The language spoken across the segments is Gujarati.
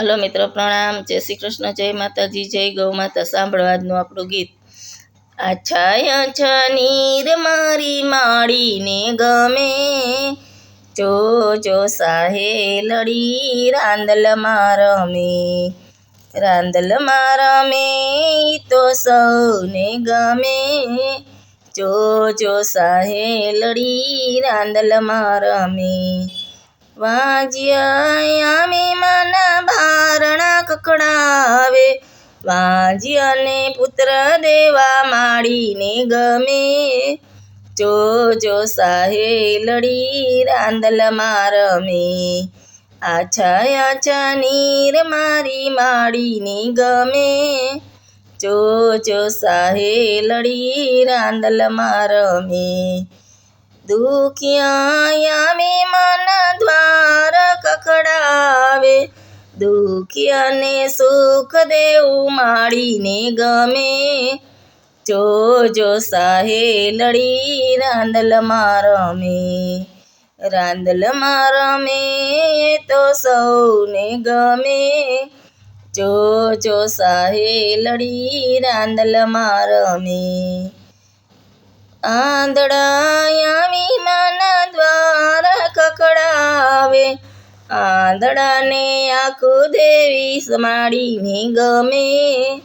હલો મિત્રો, પ્રણામ. જય શ્રી કૃષ્ણ, જય માતાજી, જય ગૌ માતા. સાંભળવા આજનું આપણું ગીત. આછા નીર મારી માળીને ગમે. જો જો સાહે લડી રાંદલમાં રમે. રાંદલમાં રમે તો સૌને ગમે. જો જો સાહે લડી રાંદલમાં રમે. વાજ્યામે મન ભારણા કકડાવે. વાજ્યને પુત્ર દેવા માડીને ગમે. જો જો સાહે લડી રાંદલ મારમે. આછા આછા નીર મારી માડીને ગમે. જો જો સાહે લડી રાંદલમાં રમે દુખિયામે દુખિયાને સુખ દેવું માળીને ગમે. જો જો સાહે લડી રાંદલમાં રમે. રાંદલમાં રમે તો સૌને ગમે. જો જો સાહે લડી રાંદલમાં રમે. આંધળાયામી આંધળાને આખું દેવી સમાડીને ગમે.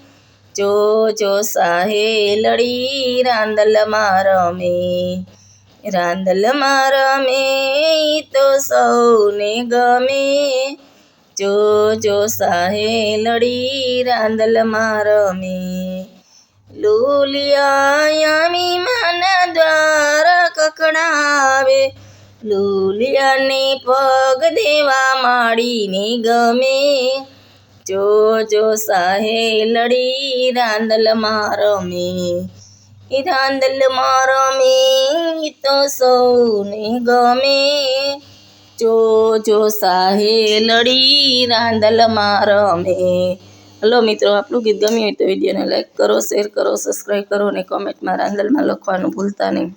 જો જો સાહે લડી રાંદલમાં રમે. રાંદલમાં રમે તો સૌને ગમે. જો જો સાહે લડી રાંદલમાં રમે. લુલિયામી લુલિયાને પગ દેવા માડીને ગમે. જો જો સાહે લડી રાંદલમાં રમે એ રાંદલમાં રમે તો સૌને ગમે. જો જો સાહે લડી રાંદલમાં રમે હલો મિત્રો, આપણું ગીત ગમ્યું હોય તો વિડીયોને લાઈક કરો, શેર કરો, સબસ્ક્રાઈબ કરો અને કોમેન્ટમાં રાંદલમાં લખવાનું ભૂલતા નહીં.